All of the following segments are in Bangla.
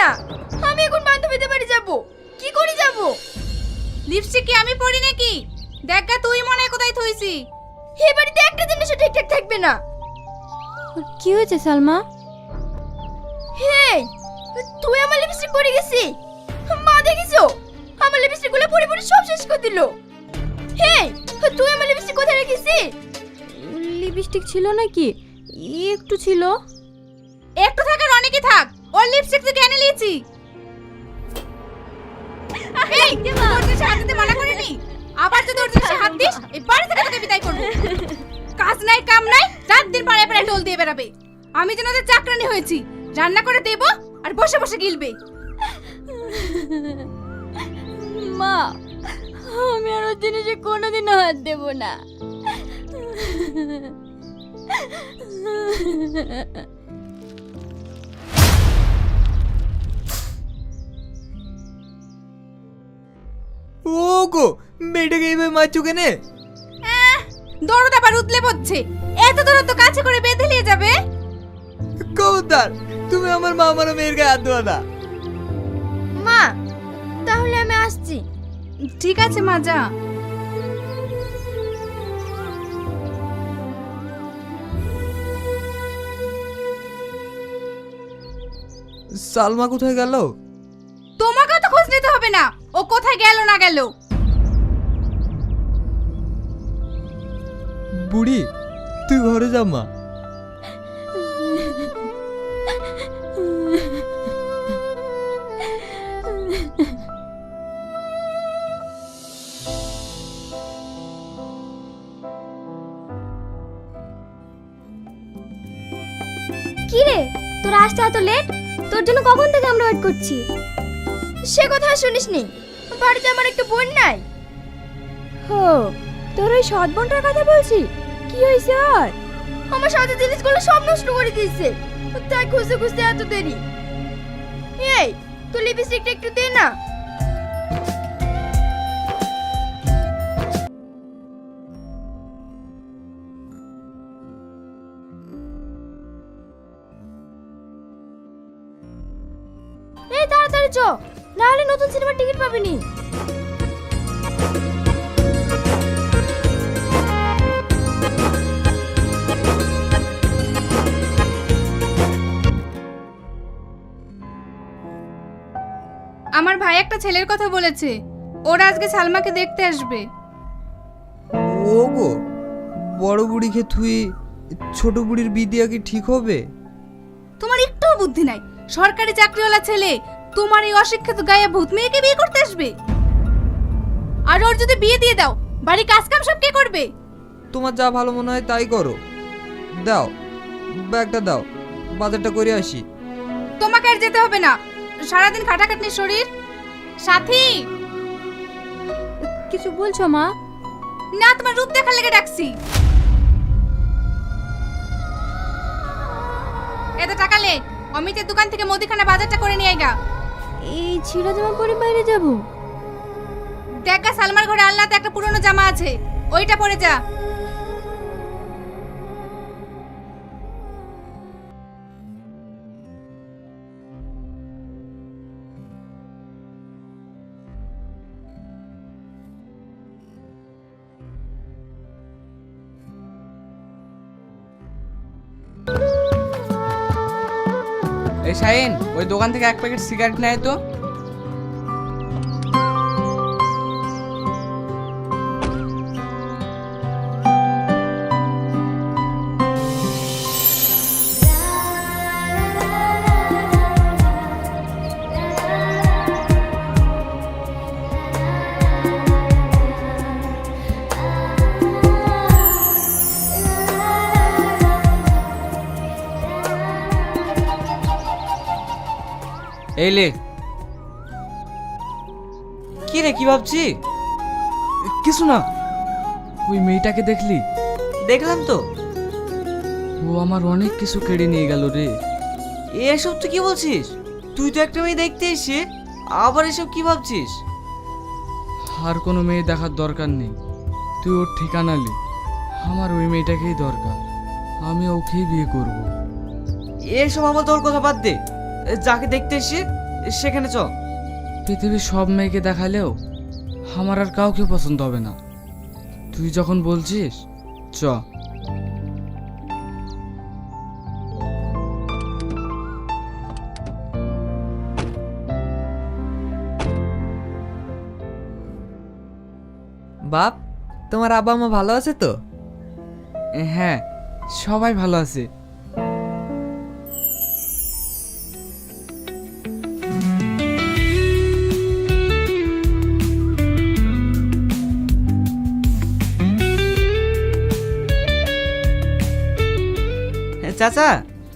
না। আমি এখন বান্ধবীদের বাড়ি যাব। কি করে যাব? লিপস্টিক কি আমি পরি নাকি? দেখা তুই মনে হয় কোথায় থইছি? এই বাড়িতে একটা জিনিসও ঠিকঠাক থাকবে না। কি হয়েছে সালমা? হে তুই আমার লিপস্টিক পরে গেছি? মা দেখিছো? আমার লিপস্টিকগুলো পরে পরে সব শেষ করে দিল। হে তুই আমার লিপস্টিক কোথায় রেখেছিস লিপস্টিক ছিল নাকি? একটু ছিল। একটু থাকার অনেকই থাক। ওর লিপস্টিক তুই কেন নিয়েছি। এই তোর জিনিসে হাত দিতে মানা করিনি? আবার যদি ওর জিনিসে হাত দিস এই বাড়ি থেকে তোকে বিদায় করব। কাজ নাই কাম নাই রাত দিন পাড়ায় পাড়ায় টোল দিয়ে বেড়াবে। আমি যেন ওদের চাকরানি হয়েছি রান্না করে দেব আর বসে বসে গিলবে। মা আমি আর ওর জিনিসে কোনোদিনও হাত দেব না। ও গো মেয়েটাকে এইভাবে মারছো কেনে? দরদ আবার উতলে পড়ছে। এত দূর তো কাছে করে বেঁধে নিয়ে যাবে। খবরদার তুমি আমার মা আমার মেয়ের গায়ে হাত দেওয়া না। মা তাহলে আমি আসছি। ঠিক আছে মা যা। সালমা কোথায় গেল? তোমাকে তো খোঁজ নিতে হবে না। ও কোথায় গেল না গেল? বুড়ি তুই ঘরে যা মা। কি রে? তোর আসতে এত লেট তোর জন্য কখন থেকে আমরা ওয়েট করছি? সে কথা আর শুনিসনি। বাড়িতে আমার একটা বোন নাই। হো, তোর ওই সৎ বোনটার কথা বলছি? কি হয়েছে আর? আমার সাথে জিনিসগুলো সব নষ্ট করে দিয়েছে। তাই খুঁজতে খুঁজতে এত দেরি। এই তুই লিপস্টিকটা একটু দে না। না হলে নতুন সিনেমার টিকিট পাবি নি আমার ভাই একটা ছেলের কথা বলেছে। ওরা আজকে সালমাকে দেখতে আসবে। ও গো বড় বুড়িকে থুই ছোট বুড়ির বিদিয়া কি ঠিক হবে? তোমার একটুও বুদ্ধি নাই। সরকারি চাকরিওয়ালা ছেলে তোমার এই অশিক্ষিত গায়ে ভূত মেয়েকে বিয়ে করতে আসবে? আর ওর যদি বিয়ে দিয়ে দাও বাড়ি কাজ কাম সব কে করবে? তোমার যা ভালো মনে হয় তাই করো। দাও ব্যাগটা দাও বাজারটা করে আসি। তোমাকে আর যেতে হবে না। সারাদিন খাটাখাটনি শরীর। সাথী! কিছু বলছো মা? না তোমার রূপ দেখার লেগে ডাকছি। এত টাকা লে অমিতের দোকান থেকে মুদিখানা বাজারটা করে নিয়ে আইগা এই ছিঁড়া জামা পরে বাইরে যাব। দেখা সালমার ঘরে আল্লাহতে একটা পুরনো জামা আছে। ওইটা পরে যা। শাহিন ওই দোকান থেকে এক প্যাকেট সিগারেট নেয় তো। এই লে। কি রে কি ভাবছি? কিছু না। ওই মেয়েটাকে দেখলি? দেখলাম তো। ও আমার অনেক কিছু কেড়ে নিয়ে গেল রে। এসব তুই কি বলছিস? তুই তো একটা মেয়ে দেখতে এসে আবার এসব কি ভাবছিস? আর কোনো মেয়ে দেখার দরকার নেই। তুই ওর ঠিকানা লি। আমার ওই মেয়েটাকেই দরকার। আমি ওকেই বিয়ে করব। এসব আমার তোর কথা বাদ দে। যাকে দেখতে এসে সেখানে চ পৃথিবীর সব মেয়েকে দেখালেও আমার আর কাউকে পছন্দ হবে না। তুই যখন বলছিস চ। বাপ তোমার আব্বা মা ভালো আছে তো? হ্যাঁ সবাই ভালো আছে। চাচা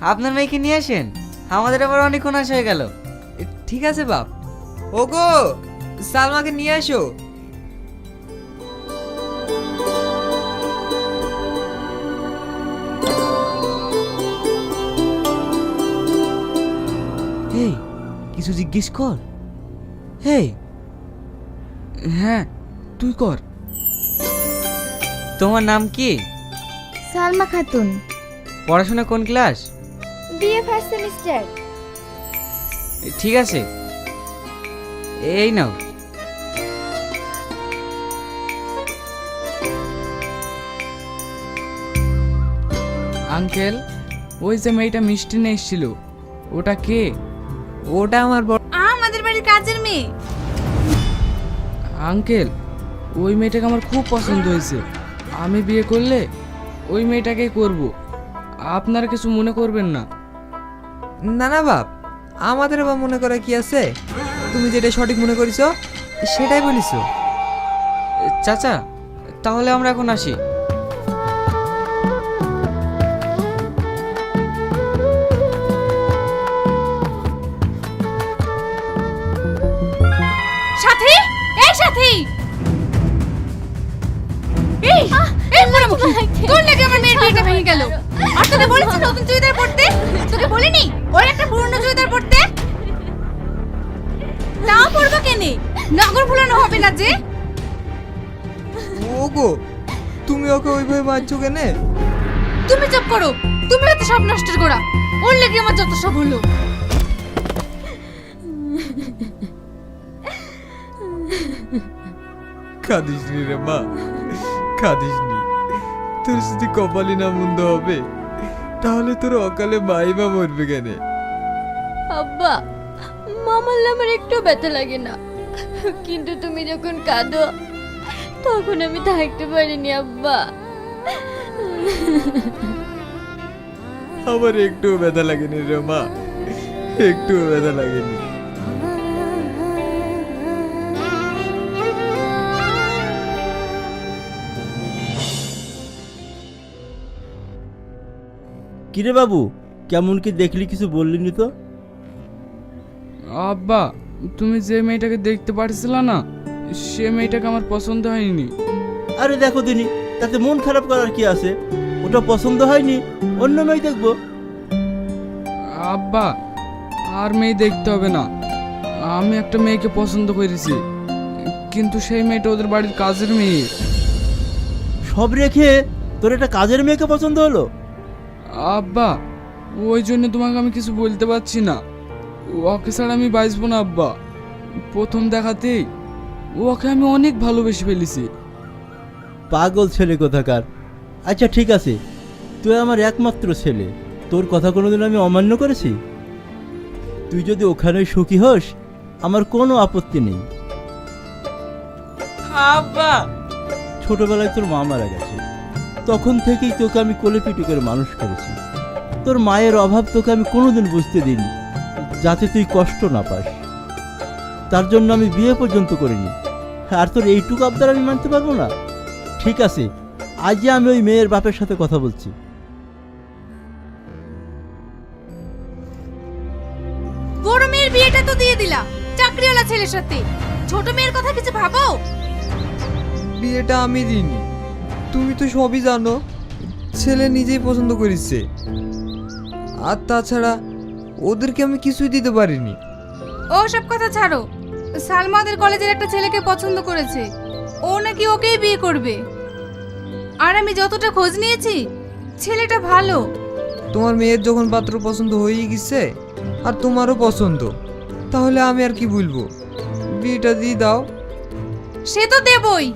আপনার মেয়েকে নিয়ে আসেন। আমাদের আবার অনেকক্ষণ আসা হয়ে গেল। ঠিক আছে বাপ। ওগো সালমাকে নিয়ে আসো। এই কিছু জিজ্ঞেস কর। হেই হ্যাঁ তুই কর। তোমার নাম কি? সালমা খাতুন। পড়াশোনা কোন ক্লাস? BA first semester. ঠিক আছে। এই নাও। আঙ্কেল ওই যে মেয়েটা মিষ্টি নিয়ে এসেছিল ওটা কে? ওটা আমার বড় আমাদের বাড়ির কাজের মেয়ে। আঙ্কেল ওই মেয়েটাকে আমার খুব পছন্দ হয়েছে। আমি বিয়ে করলে ওই মেয়েটাকেই করব। আপনারা কিছু মনে করবেন না। না না বাপ আমাদের আবার মনে করা কি আছে? তুমি যেটা সঠিক মনে করিছো সেটাই বলিছো। চাচা তাহলে আমরা এখন আসি। সাথী! এই সাথী! এই এই মুখি তোর লাগে আমার মেয়ের বিয়েটা ভেঙে গেল? আর তোকে বলেছি নতুন চুড়িদার পরতে। তোকে বলিনি? ওর একটা পুরনো চুড়িদার পরতে? তাও পরবো কেনে? নগর ভুলানো হবে না যে। ওগো তুমি ওকে ওইভাবে মারছো কেনে? তুমি চুপ করো। তুমি হচ্ছে সব নষ্টের গোড়া। ওর লেগে আমার যত সব হলো। কাঁদিস রে মা কাঁদিস নি তোর যদি কপালি না মন্দ হবে? তাহলে তোর অকালে মাই বা মরবে কেন? আব্বা মামার আমার একটু ব্যথা লাগে না। কিন্তু তুমি যখন কাঁদো তখন আমি থাকতে পারিনি আব্বা। আমার একটু ব্যথা লাগেনি রে মা। একটু ব্যথা লাগেনি। কিরে বাবু কেমন কি দেখলি কিছু বললিনি তো? আব্বা তুমি যে মেয়েটাকে দেখতে পারছিল না সে মেয়েটাকে আমার পছন্দ হয়নি। আরে দেখো দিনি তাতে মন খারাপ করার কি আছে? ওটা পছন্দ হয়নি অন্য মেয়ে দেখব। আব্বা আর মেয়ে দেখতে হবে না। আমি একটা মেয়েকে পছন্দ করেছি কিন্তু সেই মেয়েটা ওদের বাড়ির কাজের মেয়ে। সব রেখে তোর একটা কাজের মেয়েকে পছন্দ হলো? আব্বা ওই জন্য তোমাকে আমি কিছু বলতে পারছি না। ওকে ছাড়া আমি বাঁচবো না আব্বা। প্রথম দেখাতেই ওকে আমি অনেক ভালোবেসে ফেলেছি। পাগল ছেলে কোথাকার? আচ্ছা ঠিক আছে। তুই আমার একমাত্র ছেলে। তোর কথা কোনোদিন আমি অমান্য করেছি? তুই যদি ওখানে সুখী হোস আমার কোনো আপত্তি নেই। আব্বা! ছোটবেলায় তোর মা মারা গেছে। তখন থেকেই তোকে আমি কোলে পিটি করে মানুষ করেছি। তোর মায়ের অভাব তোকে আমি কোনোদিন বুঝতে দিইনি যাতে তুই কষ্ট না পাস। তার জন্য আমি বিয়ে পর্যন্ত করিনি। আর তোর এইটুকু আবদার আমি মানতে পারব না? ঠিক আছে আজই আমি ওই মেয়ের বাপের সাথে কথা বলছি। বড় মেয়ের বিয়েটা তো দিয়ে দিলা চাকরিওয়ালা ছেলের সাথে। ছোট মেয়ের কথা কিছু ভাবো? বিয়েটা আমি দিইনি। তুমি তো সবই জানো ছেলে নিজেই পছন্দ করেছে। আর তাছাড়া ওদেরকে আমি কিছুই দিতে পারিনি। ও সব কথা ছাড়ো। সালমাদের কলেজের একটা ছেলেকে পছন্দ করেছে। ও নাকি ওকেই বিয়ে করবে। আর আমি যতটা খোঁজ নিয়েছি ছেলেটা ভালো। তোমার মেয়ের যখন পাত্র পছন্দ হয়েই গেছে আর তোমারও পছন্দ তাহলে আমি আর কি বলব? বিয়েটা দিয়ে দাও। সে তো দেবই।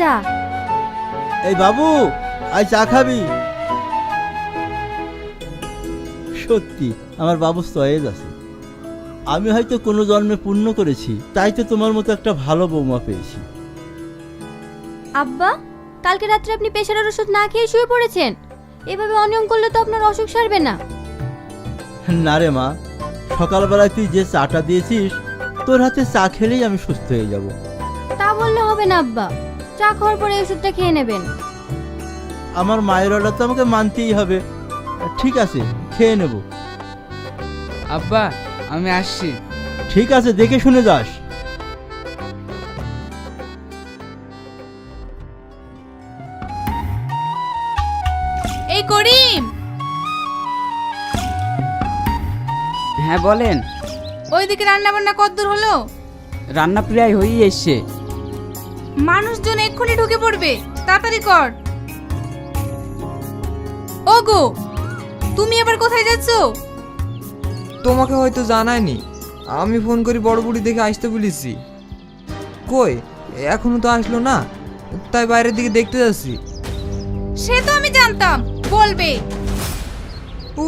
চা এই বাবু আই চা খাবি। সত্যি আমার বাবু সয়েজ আছে। আমি হয়তো কোনো জন্মে পূর্ণ করেছি তাই তো তোমার মতো একটা ভালো বৌমা পেয়েছি। আব্বা কালকে রাত্রে আপনি প্রেশারের ওষুধ না খেয়ে শুয়ে পড়েছেন? এভাবে অনিয়ম করলে তো আপনার অসুখ সারবে না। না রে মা সকালবেলায় তুই যে চাটা দিয়েছিস তোর হাতে চা খেলেই আমি সুস্থ হয়ে যাব। তা বললে হবে না আব্বা। চা খাওয়ার পরে এই ওষুধটা খেয়ে নেবেন। আমার মায়ের অর্ডার তো আমাকে মানতেই হবে। ঠিক আছে খেয়ে নেব। আব্বা আমি আসছি। ঠিক আছে দেখে শুনে যাস। এই করিম! হ্যাঁ বলেন। ওইদিকে রান্না বান্না কদ্দূর হলো? রান্না প্রায় হয়েই এসছে। মানুষজন এক্ষুনি ঢুকে পড়বে। তাড়াতাড়ি কর। ওগো তুমি এবার কোথায় যাচ্ছ? তোমাকে হয়তো জানায়নি। আমি ফোন করি বড় বুড়ি দেখে আসতে বলেছি। কই এখনও তো আসলো না। তাই বাইরের দিকে দেখতে যাচ্ছি। সে তো আমি জানতাম বলবে।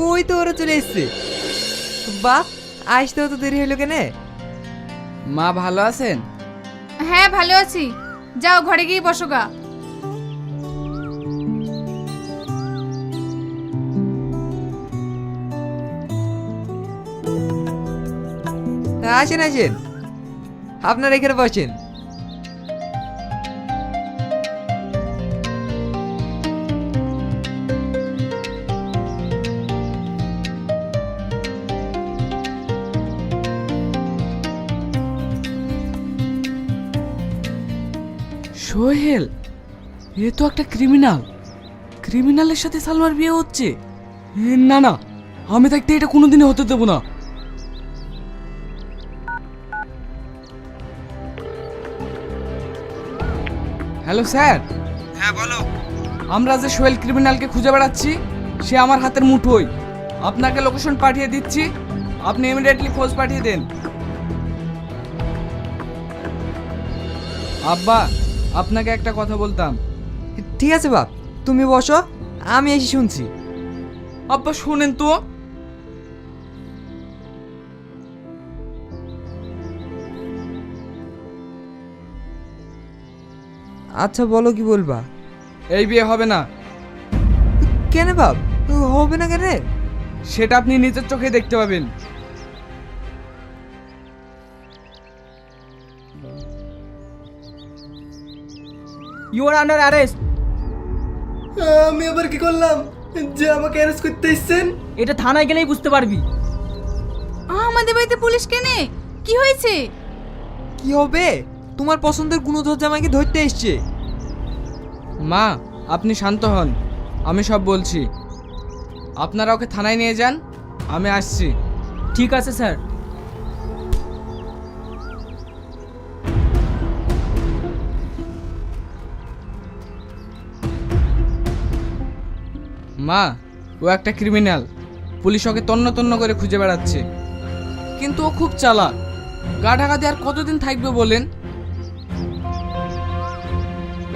ওই তো ওরা চলে এসছে। বাহ আসতেও তো দেরি হলো কেনে। মা ভালো আছেন? হ্যাঁ ভালো আছি। যাও ঘরে গিয়ে বসো গা। আছেন আছেন। আপনারা এখানে বসেন। সোহেল এ তো একটা ক্রিমিনাল ক্রিমিনালের সাথে সালমার বিয়ে হচ্ছে। এ, না না আমি থাকতে এটা কোনোদিনই হতে দেবো না। Hello sir. হ্যাঁ বলো। আমরা যে সোহেল ক্রিমিনালকে খুঁজে বেড়াচ্ছি সে আমার হাতের মুঠোই আপনাকে লোকেশন পাঠিয়ে দিচ্ছি। আপনি ইমিডিয়েটলি খোঁজ পাঠিয়ে দেন। আব্বা আপনাকে একটা কথা বলতাম। ঠিক আছে বাপ তুমি বসো আমি এসে শুনছি। আব্বা শোনেন তো। আচ্ছা বলো কি বলবা? এই বিয়ে হবে না। কেন বাপ হবে না কেন? সেটা আপনি নিজের চোখে দেখতে পাবেন। ইউ আর আন্ডার অ্যারেস্ট আমি আবার কি করলাম? যে আমাকে অ্যারেস্ট করতে এসছেন? এটা থানায় গেলেই বুঝতে পারবি। আমাদের বাড়িতে পুলিশ কেনে? কি হয়েছে? কি হবে? তোমার পছন্দের গুণধর জামাইকে ধরতে এসছে। মা আপনি শান্ত হন। আমি সব বলছি। আপনারা ওকে থানায় নিয়ে যান আমি আসছি। ঠিক আছে স্যার। মা ও একটা ক্রিমিনাল পুলিশ ওকে তন্ন তন্ন করে খুঁজে বেড়াচ্ছে। কিন্তু ও খুব চালাক। গা ঢাকা দিয়ে আর কতদিন থাকবে বলেন?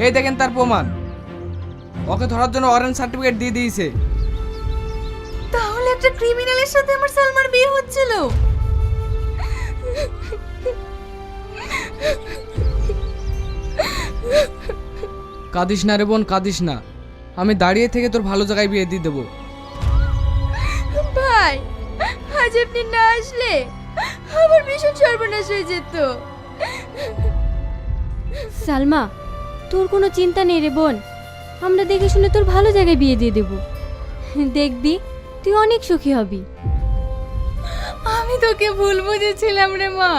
এই দেখেন তার প্রমাণ। ওকে ধরার জন্য অরেঞ্জ সার্টিফিকেট দিয়ে দিয়েছে। তাহলে একটা ক্রিমিনালের সাথে আমার সালমার বিয়ে হচ্ছিল? কাঁদিস না রে বোন কাঁদিস না। আমি দাঁড়িয়ে থেকে তোর ভালো জায়গায় বিয়ে দিয়ে দেবো। ভাই আজ আপনি না আসলে আমার ভীষণ সর্বনাশ হয়ে যেত। সালমা তোর কোনো চিন্তা নেই রে বোন। আমরা দেখে শুনে তোর ভালো জায়গায় বিয়ে দিয়ে দেব। দেখবি তুই অনেক সুখী হবি। আমি তোকে ভুল বুঝেছিলাম রে মা।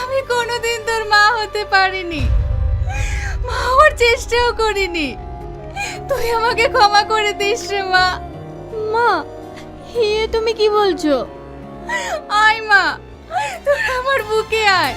আমি কোনোদিন তোর মা হতে পারিনি। মা হওয়ার চেষ্টাও করিনি। তুই আমাকে ক্ষমা করে দিস রে মা। মা হে তুমি কি বলছো? আয় মা তোর আমার বুকে আয়।